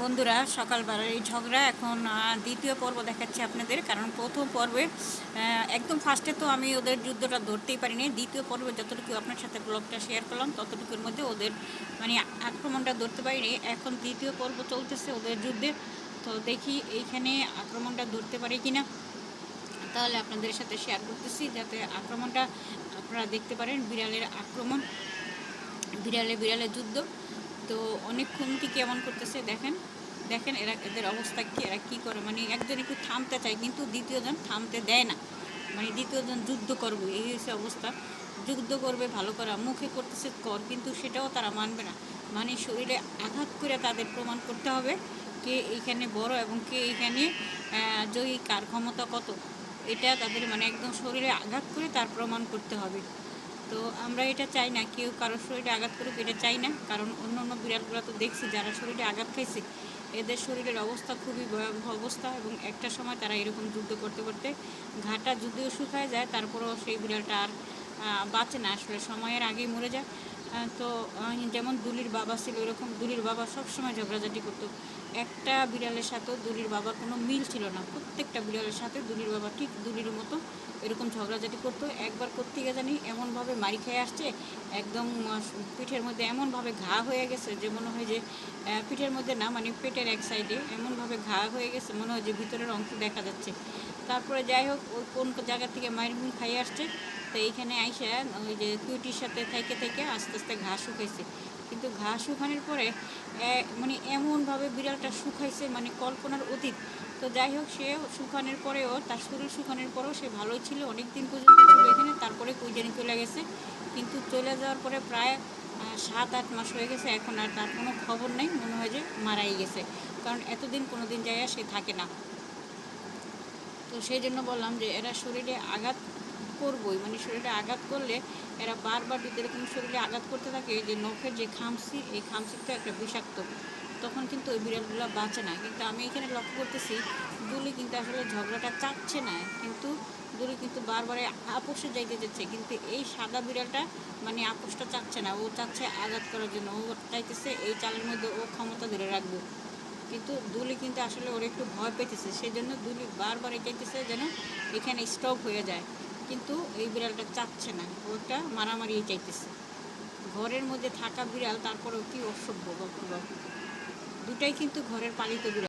বন্ধুরা সকালবেলার এই ঝগড়া। এখন দ্বিতীয় পর্ব দেখাচ্ছি আপনাদের, কারণ প্রথম পর্বে একদম ফার্স্টে তো আমি ওদের যুদ্ধটা ধরতেই পারিনি। দ্বিতীয় পর্বে যতটুকু আপনার সাথে ব্লগটা শেয়ার করলাম, ততটুকুর মধ্যে ওদের মানে আক্রমণটা ধরতে পারিনি। এখন দ্বিতীয় পর্ব চলতেছে ওদের যুদ্ধে। তো দেখি এইখানে আক্রমণটা ধরতে পারি কিনা। তাহলে আপনাদের সাথে শেয়ার করতেছি, যাতে আক্রমণটা আপনারা দেখতে পারেন। বিড়ালের আক্রমণ, বিড়ালে বিড়ালে যুদ্ধ। তো অনেকক্ষণ কি কেমন করতেছে দেখেন। দেখেন এরা, এদের অবস্থা কি, এরা কী করে? মানে একজন একটু থামতে চায়, কিন্তু দ্বিতীয়জন থামতে দেয় না। মানে দ্বিতীয়জন যুদ্ধ করবে, এই হচ্ছে অবস্থা। যুদ্ধ করবে, ভালো করা মুখে করতেছে কর, কিন্তু সেটাও তারা মানবে না। মানে শরীরে আঘাত করে তাদের প্রমাণ করতে হবে কে এইখানে বড় এবং কে এইখানে জয়ী, কার ক্ষমতা কত। এটা তাদের মানে একদম শরীরে আঘাত করে তার প্রমাণ করতে হবে। তো আমরা এটা চাই না, কেউ কারোর শরীরে আঘাত করুক, এটা চাই না। কারণ অন্য অন্য বিড়ালগুলো তো দেখছি, যারা শরীরে আঘাত খাইছে এদের শরীরের অবস্থা খুবই ভয়াবহ অবস্থা এবং একটা সময় তারা এরকম যুদ্ধ করতে করতে ঘাটা যুদ্ধেও শুকায় যায়, তারপরেও সেই বিড়ালটা আর বাঁচে না। আসলে সময়ের আগেই মরে যায়। তো যেমন দুলির বাবা ছিল, এরকম দুলির বাবা সবসময় ঝগড়াঝাটি করতো। একটা বিড়ালের সাথেও দুলির বাবার কোনো মিল ছিল না। প্রত্যেকটা বিড়ালের সাথে দুলির বাবা ঠিক দুলির মতো এরকম ঝগড়াঝাটি করতো। একবার করতে গিয়ে জানি এমনভাবে মারি খেয়ে আসছে, একদম পিঠের মধ্যে এমনভাবে ঘা হয়ে গেছে যে মনে হয় যে পিঠের মধ্যে না মানে পেটের এক সাইডে এমনভাবে ঘা হয়ে গেছে, মনে হয় যে ভিতরের অংশ দেখা যাচ্ছে। তারপরে যাই হোক ওই কোন জায়গা থেকে মায়ের মুখ খাইয়ে আসছে, তো এইখানে আইসা ওই যে কুইটির সাথে থেকে থেকে আস্তে আস্তে ঘাস শুকাইছে। কিন্তু ঘা শুকানোর পরে মানে এমনভাবে বিড়ালটা শুকাইছে মানে কল্পনার অতীত। তো যাই হোক সে শুকানোর পরেও, তার শরীর শুকানোর পরেও সে ভালোই ছিল অনেক দিন পর্যন্ত ছিল এখানে, তারপরে কুইজানি চলে গেছে। কিন্তু চলে যাওয়ার পরে প্রায় সাত, আট মাস হয়ে গেছে, এখন আর তার কোনো খবর নেই, মনে হয় যে মারাই গেছে। কারণ এতদিন কোনো দিন যায় সে থাকে না। তো সেই জন্য বললাম যে এরা শরীরে আঘাত করবই মানে শরীরে আঘাত করলে এরা বারবার যদি এরকম শরীরে আঘাত করতে থাকে যে নখের যে খামসি, এই খামসিটা একটা বিষাক্ত, তখন কিন্তু ওই বিড়ালগুলো বাঁচে না। কিন্তু আমি এখানে লক্ষ্য করতেছি দুলি কিন্তু আসলে ঝগড়াটা চাচ্ছে না, কিন্তু দুলি কিন্তু বারবার আপোষে যাইতে যাচ্ছে, কিন্তু এই সাদা বিড়ালটা মানে আপোষটা চাচ্ছে না। ও চাচ্ছে আঘাত করার জন্য, ও চাইতেছে এই চালের মধ্যে ও ক্ষমতা ধরে রাখবে। কিন্তু দুলি কিন্তু আসলে ওর একটু ভয় পেতেছে সেই জন্য দুলি বারবার চাইতেছে যেন এখানে স্টপ হয়ে যায়। কিন্তু এই বিড়ালটা চাচ্ছে না, ওটা মারামারি চাইতেছে ঘরের মধ্যে থাকা বিড়াল, তারপরেও কি অসভ্য বক্তব্য দুটাই কিন্তু ঘরের পালিত বিড়াল।